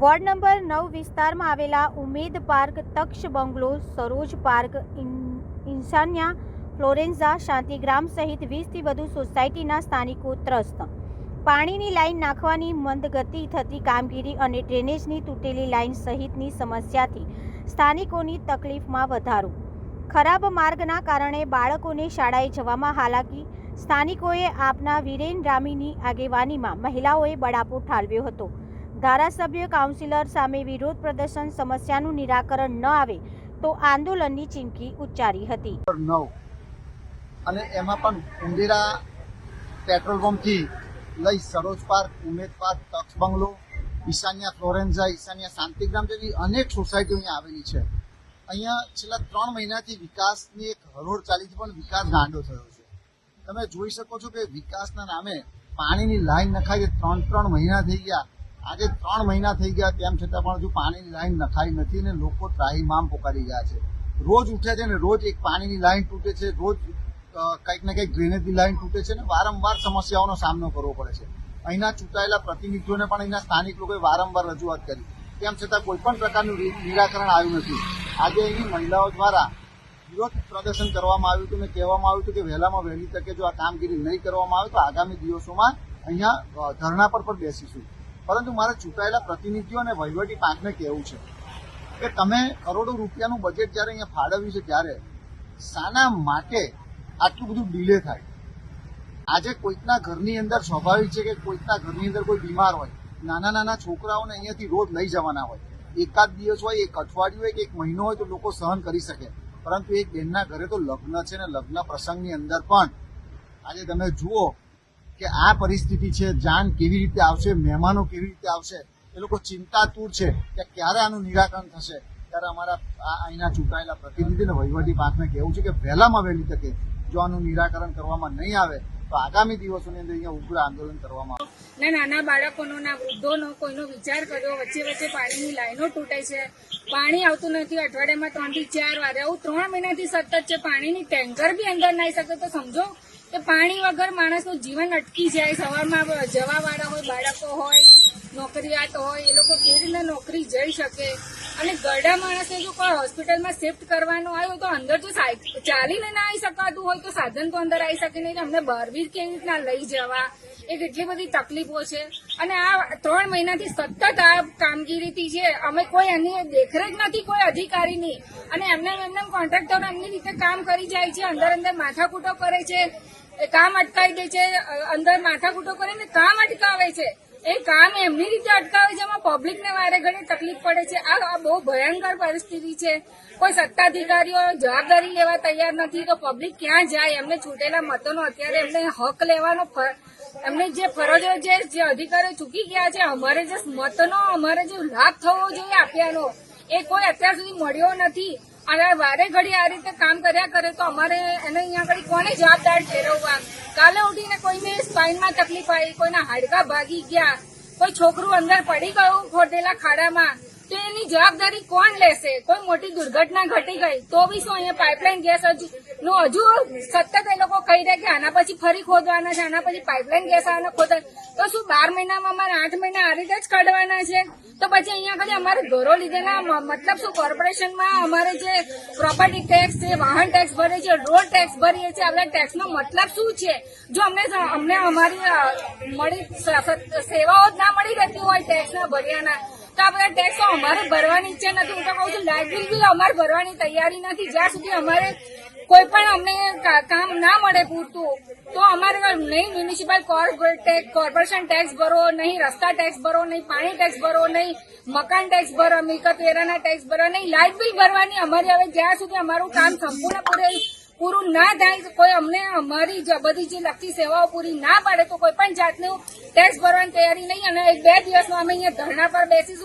Ward number નવ વિસ્તારમાં આવેલા Umed park, Taksh bungalow, Saroj park, in- Insania, Florenza, Shantigram સહિત વીસથી વધુ સોસાયટીના સ્થાનિકો ત્રસ્ત. પાણીની લાઇન નાખવાની મંદગતિ થતી કામગીરી અને ડ્રેનેજની તૂટેલી લાઇન સહિતની સમસ્યાથી સ્થાનિકોની તકલીફમાં વધારો. ખરાબ માર્ગના કારણે બાળકોને શાળાએ જવામાં હાલાકી, સ્થાનિકોએ આપના વીરેન રામીની આગેવાનીમાં મહિલાઓએ બળાપો ઠાલવ્યો હતો. ધારાસભ્ય કાઉન્સિલર સામે વિરોધ પ્રદર્શન સમસ્યાનું નિરાકરણ ન આવે તો આંદોલનની ચીમકી ઉચ્ચારી હતી. નવ. અને એમાં પણ ઉંદેરા પેટ્રોલ પંપથી લઈ સરોજ પાર્ક, ઉમેદ પાર્ક, તક્ષ બંગલો, ઈશાન્યા ફ્લોરેન્ઝા, ઈશાન્યા શાંતિગ્રામ જેવી અનેક સોસાયટીઓ અહીંયા આવેલી છે. અહીંયા છેલ્લા ત્રણ મહિનાથી વિકાસની એક હરોળ ચાલી પણ વિકાસ ગાંડો થયો છે. તમે જોઈ શકો છો કે વિકાસના નામે પાણીની લાઈન નખાઈ ત્રણ ત્રણ મહિના થઈ ગયા. આજે ત્રણ મહિના થઈ ગયા તેમ છતાં પણ હજુ પાણીની લાઈન નખાઈ નથી અને લોકો ત્રાહીમામ પોકારી ગયા છે. રોજ ઉઠે છે ને રોજ એક પાણીની લાઈન તૂટે છે, રોજ કંઈક ને કંઈક ડ્રેનેજની લાઈન તૂટે છે ને વારંવાર સમસ્યાઓનો સામનો કરવો પડે છે. અહીંના ચૂંટાયેલા પ્રતિનિધિઓને પણ અહીંના સ્થાનિક લોકોએ વારંવાર રજૂઆત કરી. તેમ છતાં કોઈ પણ પ્રકારનું નિરાકરણ આવ્યું નથી. આજે અહીંની મહિલાઓ દ્વારા વિરોધ પ્રદર્શન કરવામાં આવ્યું હતું અને કહેવામાં આવ્યું હતું કે વહેલામાં વહેલી તકે જો આ કામગીરી નહીં કરવામાં આવે તો આગામી દિવસોમાં અહીંયા ધરણા પર પણ બેસીશું. પરંતુ મારે ચૂંટાયેલા પ્રતિનિધિઓ અને વહીવટી પાંચને કહેવું છે કે તમે કરોડો રૂપિયાનું બજેટ જ્યારે અહીંયા ફાળવ્યું છે ત્યારે શાના માટે આટલું બધું ડીલે થાય. આજે કોઈકના ઘરની અંદર સ્વાભાવિક છે કે કોઈકના ઘરની અંદર કોઈ બીમાર હોય, નાના નાના છોકરાઓને અહીંયાથી રોજ લઈ જવાના હોય. એકાદ દિવસ હોય, એક અઠવાડિયું હોય કે એક મહિનો હોય તો લોકો સહન કરી શકે. પરંતુ એક બેનના ઘરે તો લગ્ન છે ને લગ્ન પ્રસંગની અંદર પણ આજે તમે જુઓ કે આ પરિસ્થિતિ છે, જાન કેવી રીતે આવશે, મહેમાનો કેવી રીતે આવશે, એ લોકો ચિંતાતુર છે કે ક્યારે આનું નિરાકરણ થશે. ત્યારે અમારા અહીંના ચૂંટાયેલા પ્રતિનિધિ અને વહીવટી પાંખને કહેવું છે કે વહેલામાં વહેલી તકે જો આનું નિરાકરણ કરવામાં નહીં આવે, તો આગામી દિવસોની અંદર અહીંયા ઉગ્ર આંદોલન કરવામાં આવશે. ના નાના બાળકોનો, ના વૃદ્ધોનો કોઈનો વિચાર કર્યો, વચ્ચે વચ્ચે પાણીની લાઈનો તૂટે છે. પાણી આવતું નથી, અઠવાડિયામાં ત્રણથી ચાર વાર, આવું ત્રણ મહિનાથી સતત છે. પાણીની ટેન્કર બી અંદર નાઈ શકે તો સમજો કે પાણી વગર માણસનું જીવન અટકી જાય. સવારમાં જવા વાળા હોય, બાળકો હોય નોકરિયાત હોય, એ લોકો કેવી રીતના નોકરી જઈ શકે? અને ગરડા માણસને જો કોઈ હોસ્પિટલમાં શિફ્ટ કરવાનું આવ્યું તો અંદર જો ચાલીને ના આવી શકાતું હોય, તો સાધન તો અંદર આવી શકે નહીં. અમને બહાર બી કેવી રીતના લઈ જવા? એ કેટલી બધી તકલીફો છે. અને આ ત્રણ મહિનાથી સતત આ કામગીરીથી છે અમે કોઈ એની દેખરેખ નથી, કોઈ અધિકારીની. અને એમને એમને કોન્ટ્રાક્ટર એમની રીતે કામ કરી જાય છે, અંદર અંદર માથાકૂટો કરે છે કામ અટકાવી દે છે અંદર માથાકૂટો કરીને કામ અટકાવે છે. એ કામ એમની રીતે અટકાવે છે એમાં પબ્લિકને વારે ઘડી તકલીફ પડે છે. આ બહુ ભયંકર પરિસ્થિતિ છે. કોઈ સત્તાધિકારીઓ જવાબદારી લેવા તૈયાર નથી, તો પબ્લિક ક્યાં જાય? એમને છૂટેલા મતોનો અત્યારે એમને હક લેવાનો એમને જે ફરજો છે, જે અધિકારીઓ ચૂકી ગયા છે, અમારે જે મતનો, અમારે જે લાભ થવો જોઈએ આપ્યાનો, એ કોઈ અત્યાર સુધી મળ્યો નથી. અને વારે ઘડી આ રીતે કામ કર્યા કરે તો અમારે એને અહીંયા આગળ કોને જવાબદાર ઠેરવવા? કાલે ઉઠીને કોઈને સ્પાઇનમાં તકલીફ આવી, કોઈના હાડકા ભાગી ગયા, કોઈ છોકરું અંદર પડી ગયું ખોટેલા ખાડામાં, તો એની જવાબદારી કોણ લેશે? કોઈ મોટી દુર્ઘટના ઘટી ગઈ, તો બી શું અહીંયા પાઇપલાઇન ગેસ હજુ નું, હજુ સતત એ લોકો કહી દે કે આના પછી ફરી ખોદવાના છે, આના પછી પાઇપલાઇન ગેસ આના ખોદવા તો શું બાર મહિનામાં અમારે આઠ મહિના આ રીતે જ કાઢવાના છે? તો પછી અહીંયા ખાલી અમારે ઘરો લીધેલા મતલબ શું, કોર્પોરેશનમાં અમારે જે પ્રોપર્ટી ટેક્સ છે, વાહન ટેક્સ ભરીએ છે રોડ ટેક્સ ભરીએ છીએ આપણા ટેક્સનો મતલબ શું છે? જો અમને અમને અમારી મળી સેવાઓ જ ના મળી રહેતી હોય ટેક્સના ભર્યાના, તો આ ટેક્સો અમારે ભરવાની ઈચ્છા નથી. હું તો કહું છું, લાઇટ બિલ બી અમારે ભરવાની તૈયારી નથી. જ્યાં સુધી અમારે કોઈ પણ અમને કામ ના મળે પૂરતું, તો અમારે નહીં મ્યુનિસિપલ કોર્પોરેશન ટેક્સ ભરો નહીં, રસ્તા ટેક્સ ભરો નહીં, પાણી ટેક્સ ભરો નહીં, મકાન ટેક્સ ભરો મિલકત વેરાના ટેક્સ ભરો નહીં લાઇટ બિલ ભરવાની અમારી હવે જ્યાં સુધી અમારું કામ સંપૂર્ણ પૂરે, પૂરું ના થાય કોઈ અમને અમારી બધી જે લગતી સેવાઓ પૂરી ના પાડે, તો કોઈ પણ જાતનું ટેક્સ ભરવાની તૈયારી નહીં, અને એક બે દિવસમાં અમે અહીંયા ધરણા પર બેસીશું.